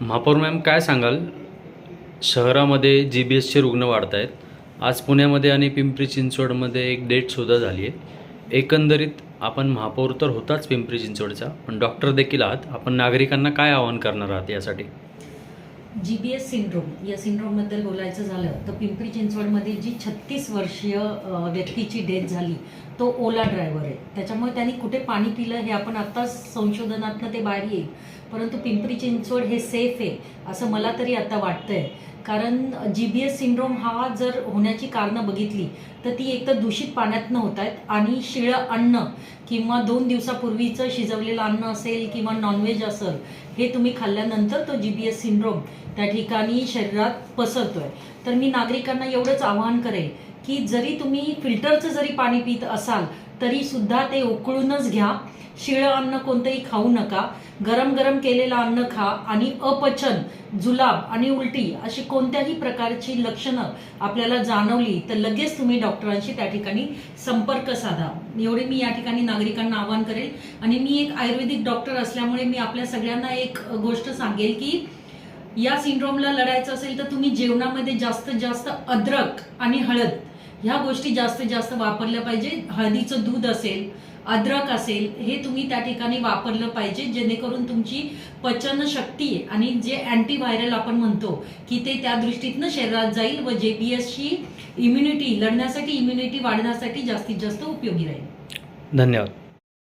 महापौर मॅम काय सांगाल? शहरामध्ये जी बी एसचे रुग्ण वाढत आहेत आज पुण्यामध्ये आणि पिंपरी चिंचवडमध्ये एक डेटसुद्धा झाली आहे. एकंदरीत आपण महापौर तर होताच पिंपरी चिंचवडचा पण डॉक्टर देखील आहात. आपण नागरिकांना काय आवाहन करणार आहात यासाठी? जी बी एस सिंड्रोम या सिंड्रोमबद्दल बोलायचं झालं तर पिंपरी चिंचवडमध्ये जी छत्तीस वर्षीय व्यक्तीची डेथ झाली तो ओला ड्रायव्हर आहे. त्याच्यामुळे त्यांनी कुठे पाणी पिलं हे आपण आत्ताच संशोधनातनं ते बाहेर येईल. परंतु पिंपरी चिंचवड हे सेफ आहे असं मला तरी आता वाटतंय. कारण जी बी एस सिंड्रोम हा जर होण्याची कारणं बघितली तर ती एकतर दूषित पाण्यातनं होत आहेत आणि शिळं अन्न किंवा दोन दिवसापूर्वीचं शिजवलेलं अन्न असेल किंवा नॉनव्हेज असेल हे तुम्ही खाल्ल्यानंतर तो जी बी एस सिंड्रोम त्या ठिकाणी शरीरात पसरतोय. तर मी नागरिकांना एवढंच आवाहन करेल की जरी तुम्ही फिल्टरचं जरी पाणी पित असाल तरी सुद्धा ते उकळूनच घ्या. शिळं अन्न कोणतंही खाऊ नका. गरम गरम केलेलं अन्न खा आणि अपचन जुलाब आणि उलटी अशी कोणत्याही प्रकारची लक्षणं आपल्याला जाणवली तर लगेच तुम्ही डॉक्टरांशी त्या ठिकाणी संपर्क साधा. एवढे मी या ठिकाणी नागरिकांना आवाहन करेल. आणि मी एक आयुर्वेदिक डॉक्टर असल्यामुळे मी आपल्या सगळ्यांना एक गोष्ट सांगेल की या सिंड्रोमला लढायचं असेल तर तुम्ही जेवणामध्ये जास्तीत जास्त अद्रक आणि हळद ह्या गोष्टी जास्तीत जास्त वापरल्या पाहिजे. हळदीचं दूध असेल अद्रक असेल हे तुम्ही त्या ठिकाणी वापरलं पाहिजे. जेणेकरून तुमची पचन शक्ती आणि जे अँटीव्हायरल आपण म्हणतो की ते त्या दृष्टीतनं शरीरात जाईल व जे बी एसची इम्युनिटी लढण्यासाठी इम्युनिटी वाढण्यासाठी जास्तीत जास्त उपयोगी राहील. धन्यवाद.